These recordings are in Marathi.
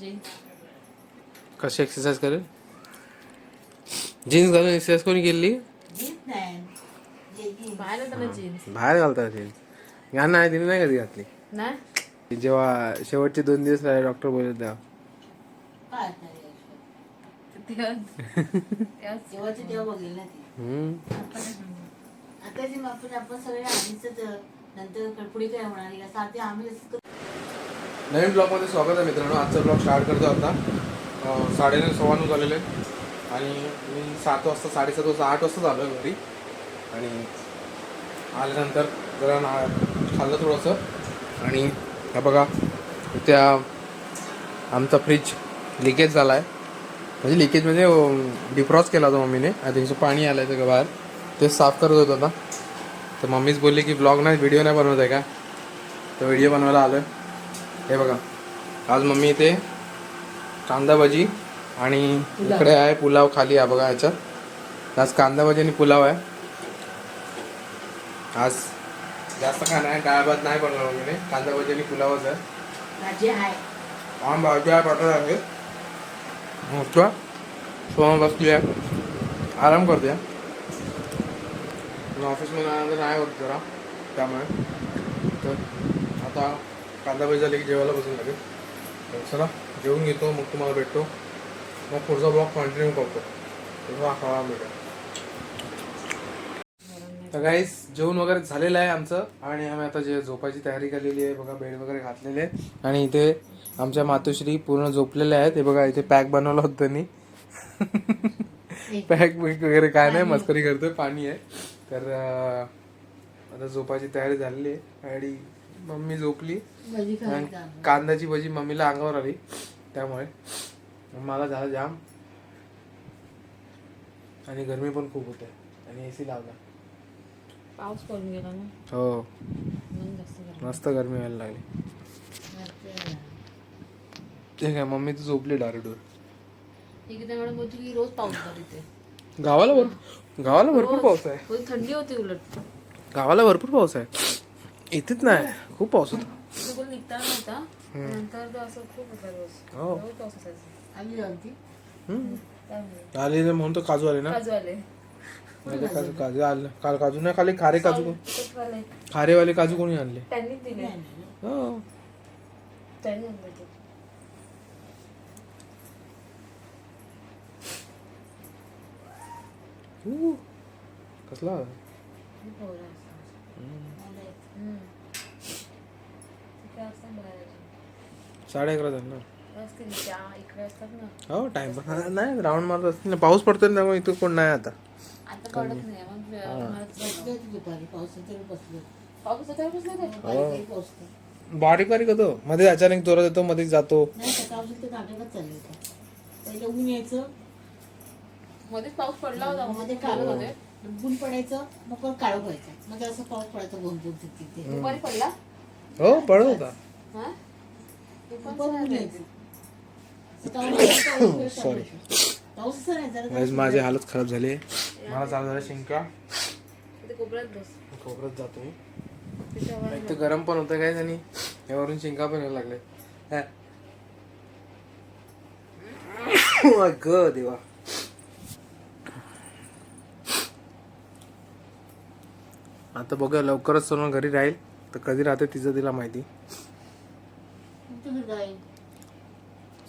जीन्स कशी एक्सरसाइज करेल? जीन्स घालून एक्सरसाइज कोणी केली? बाहेर ना जीन्स. घाण नाही तिने नाही कधी घातली. नाही? जेव्हा शेवटचे दोन दिवस राहिले डॉक्टर बोलले तेव्हा नवीन ब्लॉगमध्ये स्वागत आहे मित्रांनो. आजचा ब्लॉग स्टार्ट करतो आता. साडेनऊ सव्वा नऊ झालेले आणि मी सात वाजता साडेसात वाजता आठ वाजता झालो आहे घरी. आणि आल्यानंतर जरा ना खाल्लं थोडंसं. आणि हा बघा त्या आमचा फ्रीज लिकेज झाला आहे म्हणजे लिकेज म्हणजे केला होता मम्मीने. आणि त्याचं पाणी आलं आहे सगळं बाहेर. ते साफ करत होतं आता. तर मम्मीच बोलली की ब्लॉग नाही व्हिडिओ नाही बनवत आहे का? तर व्हिडिओ बनवायला आलो आहे हे बघा. आज मम्मी इथे कांदा भजी आणि इकडे आहे पुलाव खाली आहे बघा ह्याच्यात आज कांदा भजी आणि पुलाव आहे. आज जास्त काय नाही डाळ भात नाही बनवला मम्मीने. कांदा भजी आणि पुलावच आहे. भाजी आहे. आम भाजी आहे बटाटा आहे. मोठा सोमा बसली आहे. आराम करते. ऑफिसमध्ये आल्यानंतर नाही होत जरा. त्यामुळे. तर आता कांदा भजी झाली की जेवायला बसून लागेल. चला जेवून घेतो मग तुम्हाला भेटतो. मग पुढचा ब्लॉग कंटिन्यू करतो तेव्हा भेटेल तर गाईस जेवण वगैरे झालेलं आहे आमचं. आणि आम्ही आता जे झोपायची तयारी केलेली आहे बघा बेड वगैरे घातलेले आहे आणि इथे आमच्या मातोश्री पूर्ण झोपलेल्या आहेत. हे बघा इथे पॅक बनवलं होतं त्यांनी. पॅक वगैरे काय नाही मस्करी करतोय पाणी आहे. तर आता झोपायची तयारी झालेली आहे. आणि मम्मी झोपली. कांद्याची भजी मम्मीला अंगावर आली. त्यामुळे मला झालं जाम. आणि गरमी पण खूप होते. आणि एसी लावला. पाऊस पडून गेला ना? हो. मस्त गरमी व्हायला लागली. ते काय मम्मी तर झोपली ठीक आहे की रोज पाऊस गावाला भर गावाला भरपूर पाऊस आहे. थंडी होती उलट. गावाला भरपूर पाऊस आहे. इथेच नाही खूप पाऊस होता. तिथे कोणी निघता नव्हता नंतर तर असं खूप होता रोज. हो. रोज पाऊस असायचा. आम्ही जाऊन ती हम्म. त्यामुळे. आले ना म्हणून तर काजू आले ना. काजू आले काजू काजू आले. काल काजू नाही खाली खारे काजू कोण-. खारेवाले काजू कोणी आणले? त्यांनीच दिले. हो. त्यांनी आणले ते. ऊ. कसला. हम्म. साडे अकरा झाले ना? असतील त्या इकडे असतात ना. हो टाइम नाही राऊंड मारत असतील ना. पाऊस पडतोय ना त्यामुळे इथं कोण नाही आता. पडत नाही मग दुपारी बसलो होता. बसला पाऊस होता. बारीक बारीक होतो. मध्ये अचानक जोरात येतो मध्ये जातो. होतं. ऊन यायचं. मध्येच पाऊस पडला होता मध्ये मध्ये काळं मध्ये व्हायचं ऊन पडायचं मग काळं व्हायचं. मग असं पाऊस पडायचा दोन दोन दुपारी पडला? हो होता नाही जरा Guys, माझी हालत खराब झाली. मला चालू झालं शिंका. खोबरत जातो मी एक तर गरम पण होतं काय आणि यावरून शिंका पण यायला लागले ग देवा. आता बघूया लवकरच सोनल घरी राहील. तर कधी राहते तिचं तिला माहिती?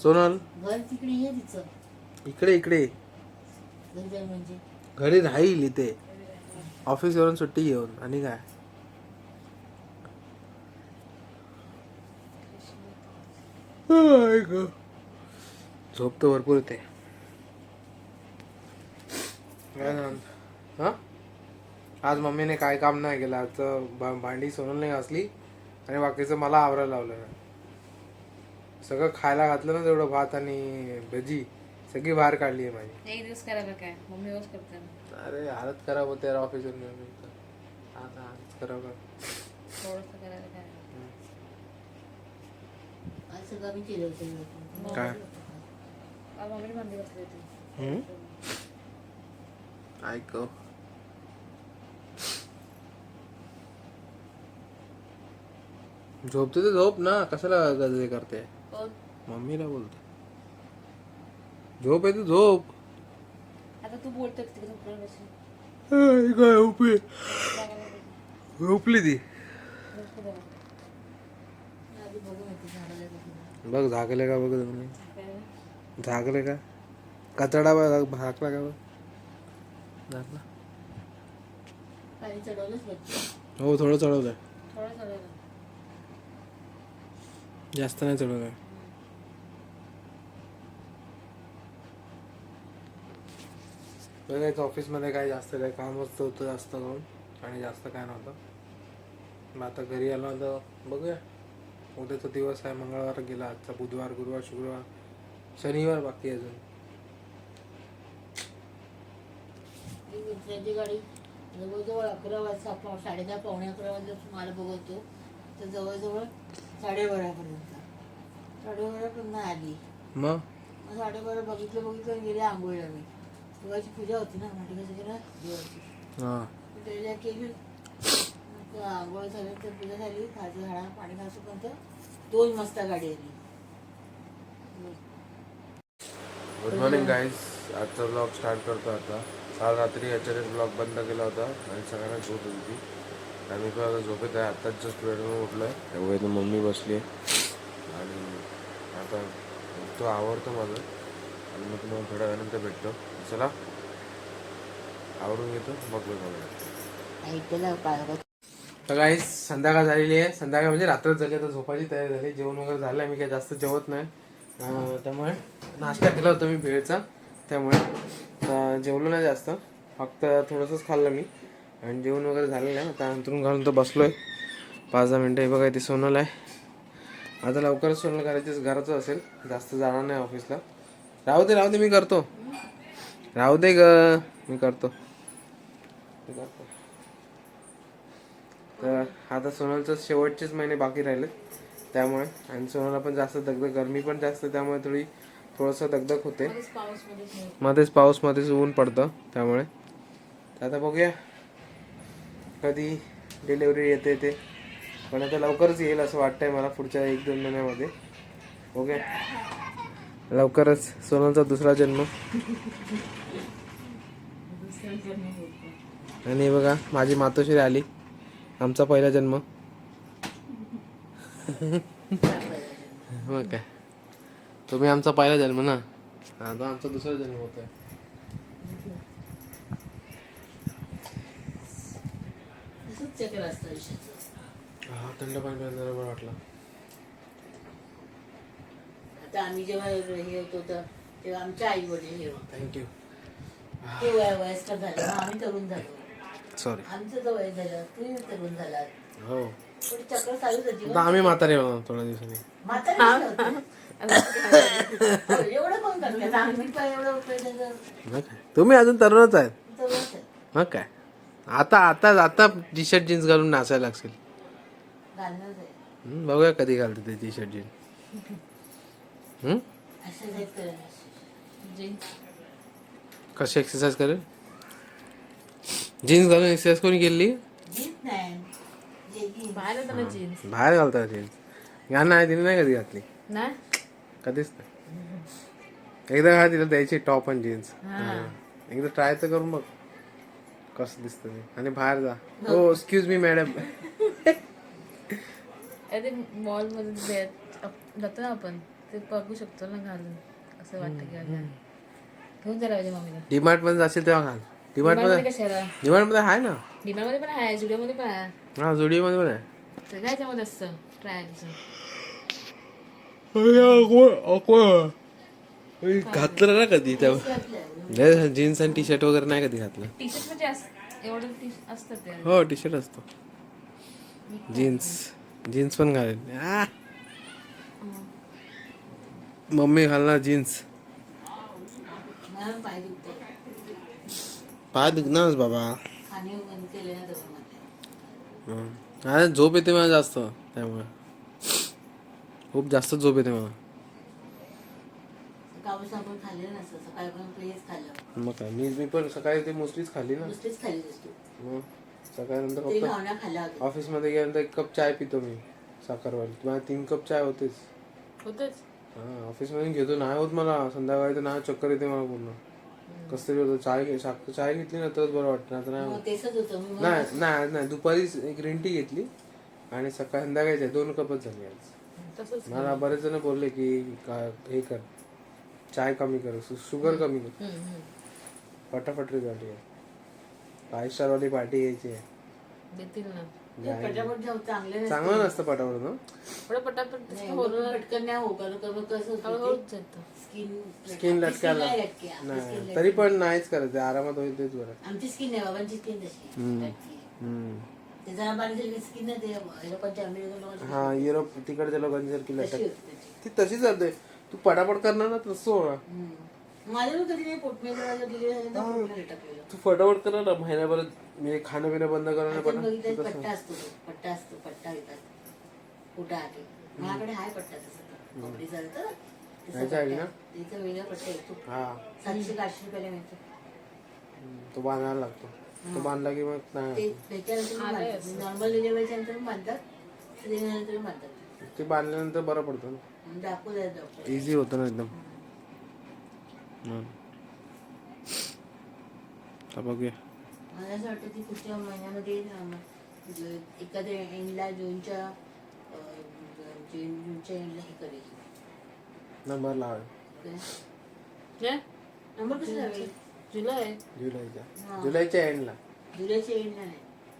सोनल? इकडे इकडे. घरी म्हणजे. घरी राहील इथे. ऑफिस वरून सुट्टी घेऊन. आणि काय. झोप तर भरपूर येते. काय? हा? आज मम्मीने काय काम नाही केलं आजचं भा- भांडी सोनून घासली आणि बाकीचं मला आवरायला लावलं. सगळं खायला घातलं ना तेवढं भात आणि भजी सगळी बाहेर काढली आहे माझी. एक दिवस करायला काय मम्मी रोज करते. ना अरे हालत खराब होते यार ऑफिस आता हालत खराब काय? आज सगळं मी केलं होतं काय काल मम्मीने भांडी घातली होती हम्म? ऐक झोपते तर झोप ना कशाला गजरे करते? कोण? मम्मीला बोलतो. झोप आहे तू झोप. आता तू बोलतो तिकडे झोपणार बसून. काय झोपली झोपली ती. आधी बघू माहिती झाडाला बघू. बघ झाकले का बघ तुम्ही काय? झाकले का? कचडा झाकला का बघ? झाकला. पाणी चढवलंच बघ. हो थोडं चढवलंय. थोडं थोडं जास्त नाही चढवलंय बघायचं ऑफिसमध्ये काय जास्त काय कामच होतं जास्त करून आणि जास्त काय नव्हतं मग आता घरी आलो तर बघूया उद्याचा दिवस आहे मंगळवार गेला आजचा बुधवार गुरुवार शुक्रवार शनिवार बाकी आहे अजून मित्राची गाडी जवळजवळ अकरा वाजता साडे दहा पावणे अकरा वाजता मला बघवतो तर जवळजवळ साडेबारापर्यंत. साडेबारापर्यंत आली. मग? मग साडेबारा बघितलं बघितलं गेले आंघोळीला मी. देवाची पूजा होती ना माटी कसं ना देवाची हां. त्याच्या केली. मग आंघोळ झाल्यानंतर पूजा झाली खायचं झाडा पाणी घासूपर्यंत दोन वाजता गाडी आली. गुड मॉर्निंग गाईज आजचा ब्लॉग स्टार्ट करतो आता. काल रात्री याच्याने ब्लॉग बंद केला होता. आणि सगळ्यांना झोप होती. मी पण आता झोपेत आहे. आत्ताच जस्ट बेडरूम उठलो आहे त्यामुळे इथं मम्मी बसली आहे. आणि आता तो आवडतो माझं. आणि मग तुम्हाला थोड्या वेळानंतर भेटतो. चला. आवडून घेतो. मग बघा तर काही संध्याकाळ झालेली आहे. संध्याकाळ म्हणजे रात्रच झाली. आता झोपायची तयारी झाली. जेवण वगैरे झालं मी काही जास्त जेवत नाही. त्यामुळे नाश्ता केला होता मी भेळचा त्यामुळे अं, जेवलो नाही जास्त. फक्त थोडंसंच खाल्लं मी. आणि जेवण वगैरे झालेलं आहे आता अंतरून घालून तर बसलो आहे पाच दहा मिनटं हे बघा ते सोनल आहे. आता लवकरच सोनल करायचं घराचं असेल. जास्त जाणार नाही ऑफिसला राहू दे राहू दे मी करतो. राहू दे ग मी करतो. तर आता सोनलचं शेवटचेच महिने बाकी राहिले. त्यामुळे आणि सोनलला पण जास्त दगदग गरमी पण जास्त त्यामुळे थोडी थोडंसं दगदग होते. मध्येच पाऊस मध्येच ऊन पडतं त्यामुळे. आता बघूया. कधी डिलेवरी येते ते. पण आता लवकरच येईल असं वाटतंय मला पुढच्या एक दोन महिन्यामध्ये. ओके लवकरच सोनलचा दुसरा जन्म. आणि बघा माझी मातोश्री आली. आमचा पहिला जन्म. मग काय? तुम्ही आमचा पहिला जन्म ना? आता आमचा दुसरा जन्म होतोय आहे तसंच चक्र असतं आयुष्याचं. हा थंड पाणी प्यायला बरं वाटलं. आता आम्ही जेव्हा हे होतो तर तेव्हा आमच्या आई वडील हे होते. थँक्यू ते वय वयस्कर झाले मग आम्ही तरुण झालो. सॉरी आमचं तर वय झालं तुम्ही तरुण झालात. हो. पण चक्र चालूच होती आता आम्ही म्हातारे थोड्या दिवसांनी. म्हातारी तुम्ही अजून तरुणच आहेत. मग काय? आता आता आता टी शर्ट जीन्स घालून नाचायला लागशील. आहे. हम्म, बघूया कधी घालते ते टी शर्ट जीन्स हम्म असं जायचं करायला. जीन्स कशी एक्सरसाइज करेल? जीन्स घालून एक्सरसाइज कोणी केली जीन्स नाही. जेगिंग. बाहेर जीन्स बाहेर घालतात जीन्स घाल नाही तिने नाही कधी घातली. नाही? कधीच नाही. एकदा घाल तिला द्यायची टॉप आणि जीन्स एकदा ट्राय तर करून बघ. कसं दिसतं ते? आणि बाहेर जा. हो. एक्सक्यूज मी मॅडम अरे मॉलमध्ये जातो ना आपण ते बघू शकतो ना घालून. असं वाटतं की. घेऊन जायला पाहिजे मम्मीला. डीमार्टमध्ये जाशील तेव्हा घाल. डीमार्टमध्ये कशाला? डीमार्टमध्ये आहे ना? डिमांडमध्ये पण आहे जुडिओ मध्ये पण आहे. हा जुडिओ मध्ये पण आहे. असतं ट्रायलचं घातलं ना कधी तेव्हा? जीन्स आणि टी शर्ट वगैरे नाही कधी घातलं? टी शर्ट एवढं असतं ते. हो टी शर्ट असतो. जीन्स जीन्स पण घालेल. आ! मम्मी घालणार जीन्स पाय दुखणारच बाबा. खाणे झोप येते मला जास्त. त्यामुळे. खूप जास्त झोप येते मला. सकाळपासून आपण खाल्लेलं नसतं सकाळी पण प्लेस खाल्लं. मग काय? मी मी पण सकाळी ते मोस्टलीच खाल्ली ना. नुसतीच खाल्ली असतो मग सकाळी नंतर तरी फक्त खाल्ला होता ऑफिसमध्ये गेल्यानंतर एक कप चाय पितो मी साखरवाली. मला तीन कप चाय होतेच. होतच? हा ऑफिसमधून घेतो. नाही होत मला. संध्याकाळी तर नाही चक्कर येते मला पूर्ण. कसं तरी होतं. चाय घे- साख- चाय घेतली ना तरच बरं वाटतं नाही तर नाही मग होत. तेच होतं. मी मग नाही नाही नाही. दुपारी एक ग्रीन टी घेतली आणि सकाळी संध्याकाळी दोन कपच झाली आज. तसंच मला बरेच जण बोलले की का हे कर. चाय कमी कर सु- शुगर कमी कर. फटाफट रिझल्ट आहे फाईव्ह स्टार वाली पार्टी घ्यायची आहे. देतील ना. ते पटापट जाऊ चांगले नसते. चांगलं नसतं पटापट ना? थोडं पटापट नाही, एवढं पटकन नाही हो कारण का मग कसं होतं हळूहळूच जातं. स्किन स्किन लटकायला नाही तरी पण नाहीच करायचं आरामात होईल तेच बरं. आमची स्किन आहे बाबांची स्किन तशी लटकी आहे. हम्म. ते जरा बारीक स्किन आहे ते लोकांच्या अमेरिकन लोकांची हा युरोप तिकडच्या लोकांची सारखी तशी लटक होती त्याची. ती तशीच जाते तू पटापट करणार ना तसं होणार हम्म. माझ्या पण कधी नाही पोटमेकराला डिलिव्हरी झाली तर पोटमे लटकलेलं तू फटाफट करणार ना महिन्याभर म्हणजे खाणं पिणं बंद करणार पट्टा असतो तो. पट्टा असतो पट्टा घेतात पोटा आधी माझ्याकडे हाय पट्टा तसं कपडे ना? पट्टा. तिथं वेगळा पट्टा येतो हा. सातशे का आठशे रुपयाला मिळतो. तो बांधायला लागतो. तो बांधला की मग नाही. ते त्याच्यानंतर नॉर्मल डिलिव्हरीच्या नंतर पण बांधतात. सिलेंडर पण बांधतात. ते बांधल्यानंतर बरं पडतं ना. इझी होतं ना एकदम. बघूया. मला असं वाटतं की पुढच्या महिन्यामध्ये एखाद्या एंडला जूनच्या जूनच्या एंडला हे करेल. नंबर लावा. काय? हे? नंबर कसं लावेल जुलै. जुलैच्या. जुलैच्या एंडला जुलैच्या एंडला नाही.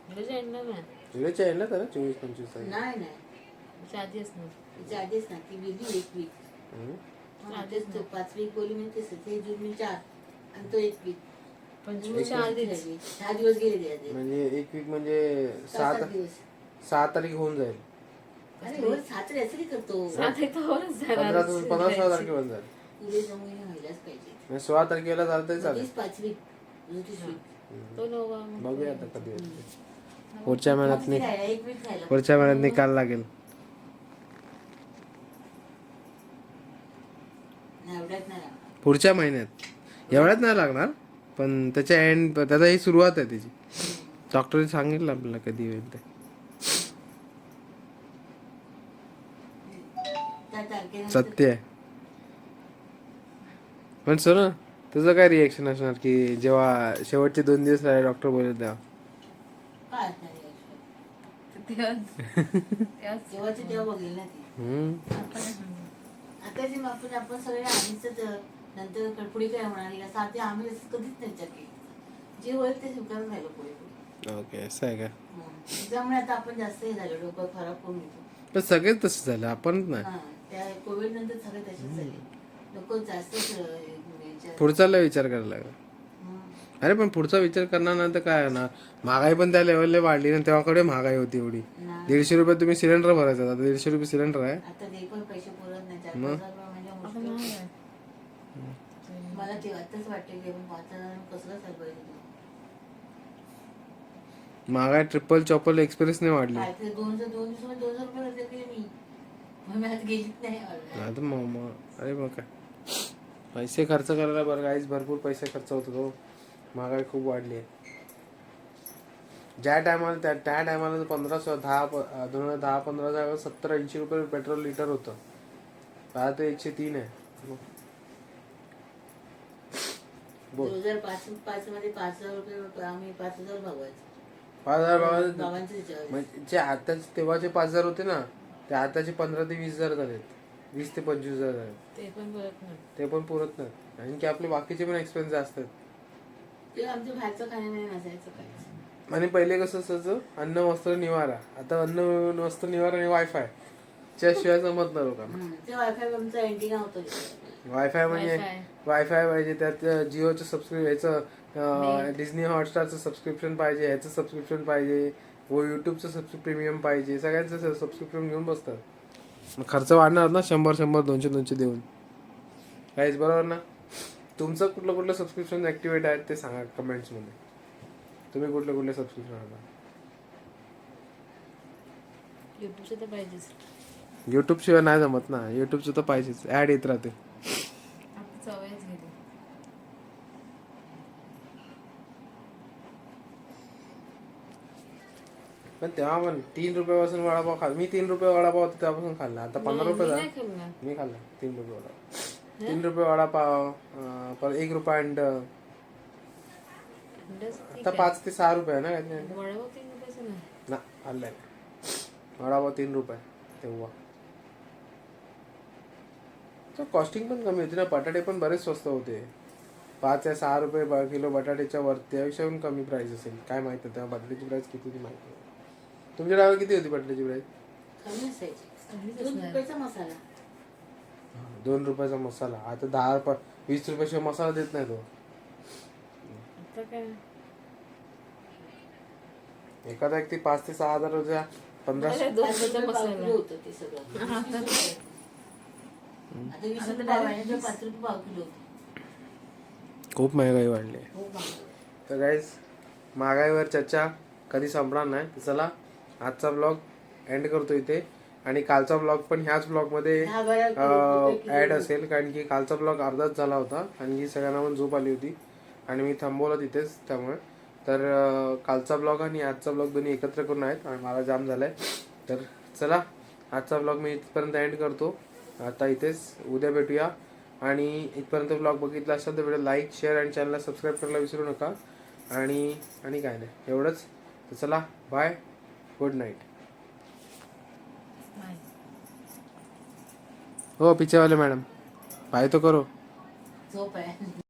जुलैच्या एंडला नाही. जुलैच्या एंडला तर चोवीस पंचवीस नाही नाही. आधी असणार. आधीच ना ती एक वीक हम्म. तेच तो पाच वीक बोली म्हणजे तेच ते जून मी चार आणि तो एक वीक पंचवीसच्या आधीच दहा दिवस गेले ते आधी. म्हणजे एक वीक म्हणजे सात सात आठ दिवस. सहा तारीख होऊन जाईल. अरे सात रे असं करतो. सात एक तर होणच पंधरा जाणार पंधरा सोळा तारखेला होऊन जाईल. पुढे जाऊन व्हायलाच पाहिजे. म्हणजे सोळा तारखेला झालं तरी चालेल. तीस पाच वीक तीस वीक तो नववा मग. बघूया आता कधी येते. पुढच्या महिन्यात नि- राहिला, एक वीक राहिला पुढच्या महिन्यात निकाल लागेल. एवढ्यात नाही लागणार. पुढच्या महिन्यात. एवढ्यात नाही लागणार पण त्याच्या एंड त्याचा ही सुरुवात आहे त्याची. डॉक्टरने सांगितलं आपल्याला कधी होईल ते. त्या तारखेनंतर सत्य आहे. पण सर ना तुझं काय रिएक्शन असणार की जेव्हा शेवटचे दोन दिवस राहिले डॉक्टर बोलले तेव्हा? काय असणार reaction? तेव्हाच. तेव्हाच. तेव्हाची तेव्हा बघेल ना ती. हम्म. आता जे आपण आपण सगळे आधीच नंतर कडपुडी काय होणार असं आधी आम्ही असं कधीच नाही विचार केला. जे होईल ते स्वीकारून राहिलो पुढे पुढे. ओके असं आहे का. त्यामुळे आता आपण जास्त हे झालो डोकं खराब करून येतो पण सगळेच तसं झालं आपण हा त्या कोविड नंतर सगळे तसेच झाले. लोक हे विचार पुढचा लय विचार करायला लागला. अरे पण पुढचा विचार करणार नाही तर काय होणार? महागाई पण त्या लेवलला वाढली ना तेव्हाकडे महागाई होती एवढी. ना दीडशे रुपये तुम्ही सिलेंडर भरायचा आता दीडशे रुपये सिलेंडर आहे. आता पण पैसे आहे. मला ते आताच वाटते ट्रिपल चॉपल एक्सप्रेस नाही वाढली. मग आता मग मग अरे मग काय? पैसे खर्च करायला बरं काहीच भरपूर पैसे खर्च होतो तो. महागाई खूप वाढली आहे. ज्या टायमाला त्या त्या टायमाला पंधरा सो दहा दोन हजार दहा पंधरा सत्तर ऐंशी रुपये पेट्रोल लिटर होतं. आता ते एकशे तीन आहे. दोन हजार पाच पाच मध्ये पाच हजार रुपये आम्ही पाच हजार भागवायचो. पाच म्हणजे जे आताचे तेव्हाचे पाच हजार होते ना ते आताचे पंधरा ते वीस हजार झालेत. वीस ते पंचवीस हजार झालेत. ते पण परत नाही. ते पण पुरत नाही. कारण की आपले बाकीचे पण एक्सपेन्स असतात. ते आमचं बाहेरचं खाणं नाही नसायचं काय आणि पहिले कसं असायचं? अन्न वस्त्र निवारा. आता अन्न वस्त्र निवारा आणि वायफाय त्याशिवाय जमत नाही लोकांना. ते वायफाय होतं म्हणजे Wi-Fi. वायफाय पाहिजे त्यात जिओचं सबस्क्रिप ह्याचं डिझनी हॉटस्टारचं सबस्क्रिप्शन पाहिजे ह्याचं सबस्क्रिप्शन पाहिजे व युट्यूबचं सबस्क्रिप प्रीमियम पाहिजे सगळ्यांचं सबस्क्रिप्शन घेऊन बसतात. मग खर्च वाढणार ना शंभर शंभर दोनशे दोनशे देऊन. काहीच बरोबर ना? तुमचं कुठलं कुठलं सबस्क्रिप्शन ॲक्टिवेट आहेत ते सांगा कमेंट्समध्ये तुम्ही कुठले कुठले सबस्क्रिप्शन आणा युट्यूबचं तर पाहिजेच. यूट्यूब शिवाय नाही जमत ना. यूट्यूबचं तर पाहिजेच. ॲड येत राहते. पण तेव्हा पण तीन रुपयापासून वडापाव खाल मी तीन रुपये वडापाव होता तेव्हापासून खाल्ला. आता पंधरा रुपये मी झाला. मी खाल्ला तीन रुपये वडापाव. तीन रुपये वडापाव परत एक रुपया अंड. आता पाच ते सहा रुपये आहे ना नाही. ना खाल्लाय. वडापाव तीन रुपये तेव्हा. तर कॉस्टिंग पण कमी होती ना. बटाटे पण बरेच स्वस्त होते. पाच या सहा रुपये ब- किलो बटाट्याच्या वर त्यापेक्षा पण कमी प्राइस असेल. काय माहिती तेव्हा बटाट्याची प्राइस किती होती माहिती. तुमच्या डाव्या किती होती बटाट्याची प्राइस कमी असायची. कमीच दोन. रुपयाचा मसाला. दोन रुपयाचा मसाला. आता दहा रुपये वीस रुपयाशिवाय मसाला देत नाही तो. आता काय? एखादा व्यक्ती पाच ते सहा हजार रुपया आता वीस रुपये पाव आहे, आणि ते पाच रुपये पाव किलो होतं. खूप महागाई वाढली. खूप महाग. तर गाईज महागाईवर चर्चा कधी संपणार नाही. तर चला आजचा ब्लॉग एंड करतो इथे. आणि कालचा ब्लॉग पण ह्याच ब्लॉगमध्ये दहा बारा रुपये किलो ॲड असेल. कारण की कालचा ब्लॉग अर्धाच झाला होता. कारण की सगळ्यांना पण झोप आली होती. आणि मी थांबवलं तिथेच त्यामुळे. तर अं, कालचा ब्लॉग आणि आजचा ब्लॉग दोन्ही एकत्र करून आहेत. आणि मला जाम झालाय. तर चला आजचा ब्लॉग मी इथपर्यंत एंड करतो. आता इथेच उद्या भेटूया. आणि इथपर्यंत ब्लॉग बघितला असेल तर व्हिडिओ लाईक शेअर आणि चॅनलला सबस्क्राईब करायला विसरू नका. आणि आणि काय नाही. एवढंच. तर चला बाय गुड नाईट हो पिछे वाले मॅडम. बाय तो करो. झोप आहे.